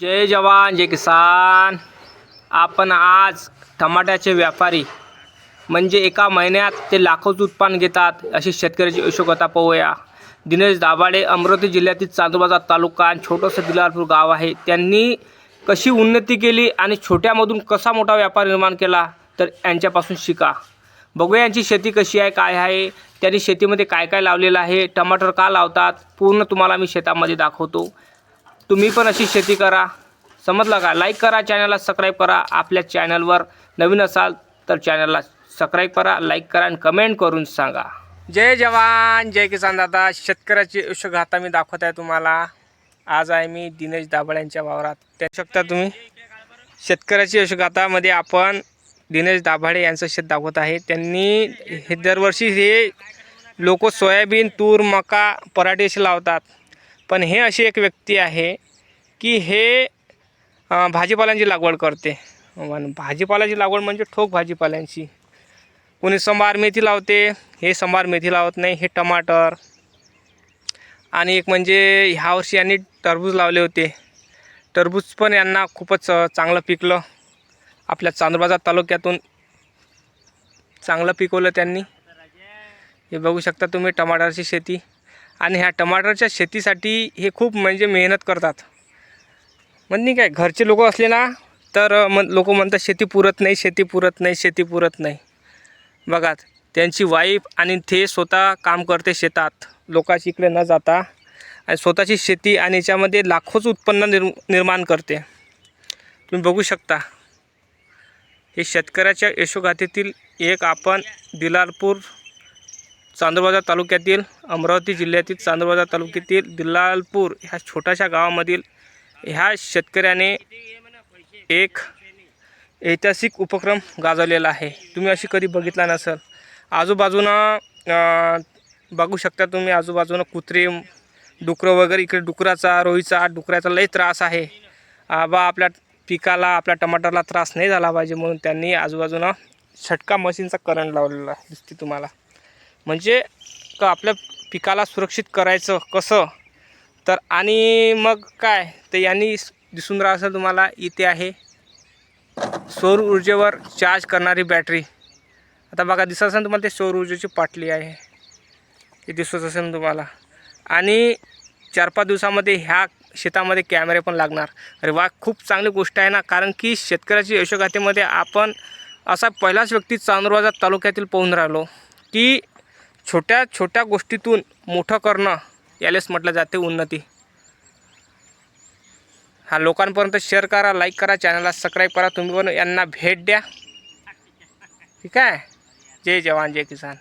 जय जवान जय किसान. आपण आज टमाट्याचे व्यापारी म्हणजे एका महिन्यात ते लाखोच उत्पन्न घेतात अशी शेतकऱ्याची यशोकथा पाहूया. दिनेश दाभाडे अमरावती जिल्ह्यातील चांदूरबाजार तालुका आणि छोटंसं दिलारपूर गाव आहे. त्यांनी कशी उन्नती केली आणि छोट्यामधून कसा मोठा व्यापार निर्माण केला तर यांच्यापासून शिका. बघूया यांची शेती कशी आहे काय आहे त्यांनी शेतीमध्ये काय काय लावलेलं आहे टमाटर का लावतात पूर्ण तुम्हाला मी शेतामध्ये दाखवतो. तुम्ही पण अशी शेती करा. समजलं का? लाईक करा चॅनलला सबस्क्राईब करा. आपल्या चॅनलवर नवीन असाल तर चॅनलला सबस्क्राईब करा लाईक करा आणि कमेंट करून सांगा. जय जवान जय किसान दादा. शेतकऱ्याची यशोगाथा मी दाखवत आहे तुम्हाला. आज आहे मी दिनेश दाभळ यांच्या वावरात. त्या शकता तुम्ही? शेतकऱ्याची यशोगाथामध्ये आपण दिनेश दाभाडे यांचं शेत दाखवत आहे. त्यांनी हे दरवर्षी हे लोक सोयाबीन तूर मका पराठे असे लावतात. पण हे अशी एक व्यक्ती आहे की हे भाजीपाल्यांची लागवड करते. पण भाजीपाल्याची लागवड म्हणजे ठोक भाजीपाल्यांची. कोणी संभार मेथी लावते हे संभार मेथी लावत नाही हे टमाटर. आणि एक म्हणजे ह्या वर्षी यांनी टरबूज लावले होते. टरबूज पण यांना खूपच चांगलं पिकलं. आपल्या चांदूरबाजार तालुक्यातून चांगलं पिकवलं त्यांनी. हे बघू शकता तुम्ही टमाटरची शेती. आणि ह्या टमाटरच्या शेतीसाठी हे खूप म्हणजे मेहनत करतात. म्हणजे काय घरचे लोक असले ना तर मन लोक म्हणतात शेती पुरत नाही शेती पुरत नाही शेती पुरत नाही. बघा त्यांची वाईफ आणि ते स्वतः काम करते शेतात. लोकांची इकडे न जाता. आणि स्वतःची शेती आणि याच्यामध्ये लाखोच उत्पन्न निर् निर्माण करते. तुम्ही बघू शकता. हे शेतकऱ्याच्या यशोगाथेतील एक आपण दिलारपूर चांदूरबाजार तालुक्यातील अमरावती जिल्ह्यातील चांदूरबाजार तालुक्यातील दिलालपूर ह्या छोट्याशा गावामधील ह्या शेतकऱ्याने एक ऐतिहासिक उपक्रम गाजवलेला आहे. तुम्ही अशी कधी बघितला नसेल. आजूबाजूनं बघू शकता तुम्ही आजूबाजूनं कुत्रे डुकरं वगैरे इकडे डुकराचा रोईचा डुकराचा लई त्रास आहे. बा आपल्या पिकाला आपल्या टमाटरला त्रास नाही झाला पाहिजे म्हणून त्यांनी आजूबाजूनं छटका मशीनचा करंट लावलेला दिसते तुम्हाला. म्हणजे का आपल्या पिकाला सुरक्षित करायचं कसं? तर आणि मग काय? तर यांनी दिसून राहा असेल तुम्हाला इथे आहे. सौर ऊर्जेवर चार्ज करणारी बॅटरी आता बघा दिसत असेल तुम्हाला ते सौर ऊर्जेची पाटली आहे. हे दिसत असेल तुम्हाला. आणि चार पाच दिवसामध्ये ह्या शेतामध्ये कॅमेरे पण लागणार. अरे वा खूप चांगली गोष्ट आहे ना. कारण की शेतकऱ्याच्या यशोगाथेमध्ये आपण असा पहिलाच व्यक्ती चांदूरबाजार तालुक्यातील पाहून राहिलो की छोट्या छोट्या गोष्टीतून मोठं करणं यालेच म्हटलं जाते उन्नती. हा लोकांपर्यंत शेअर करा लाईक करा चॅनलला सबस्क्राईब करा. तुम्ही पण यांना भेट द्या. ठीक आहे? जय जवान जय किसान.